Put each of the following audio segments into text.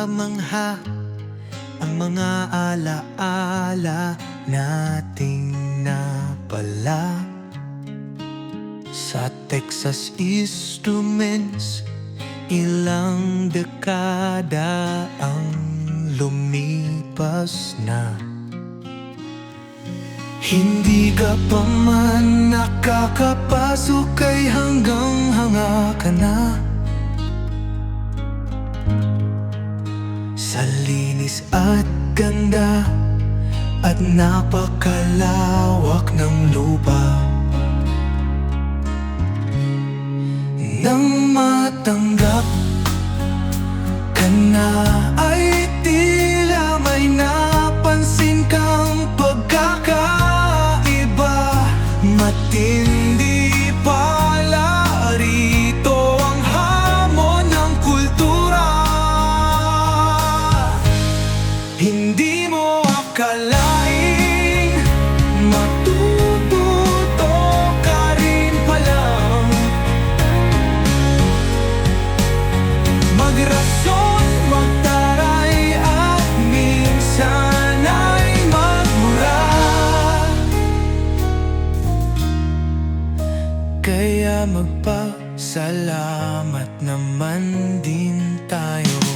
Nakakapagmangha Ang mga alaala nating napala. Sa Texas Instruments Ilang dekada ang lumipas na. Hindi ka pa man nakakapasok ay hanggang hanga ka na linis at ganda At napakalawak ng lupa. Nang matanggap ka na Ay tila may napansin kang pagkakaiba. Matindi pala Kaya magpasalamat naman din tayo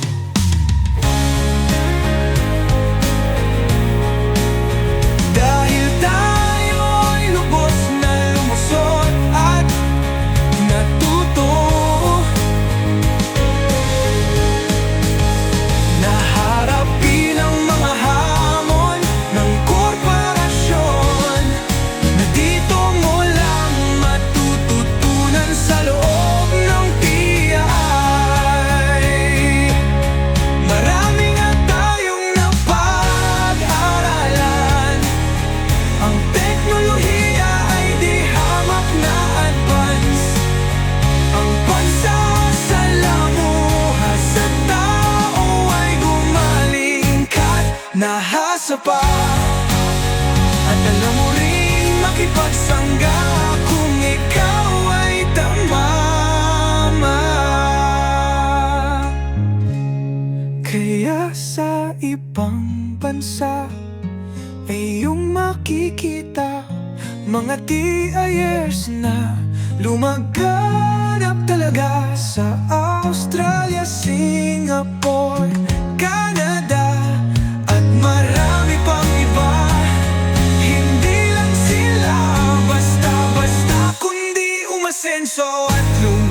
Nahasa pa. At alam mo rin makipagsangga Kung ikaw ay tamama. Kaya sa ibang bansa ay iyong makikita Mga TIers na lumaganap talaga Sa Australia, Singapore, been so I flew.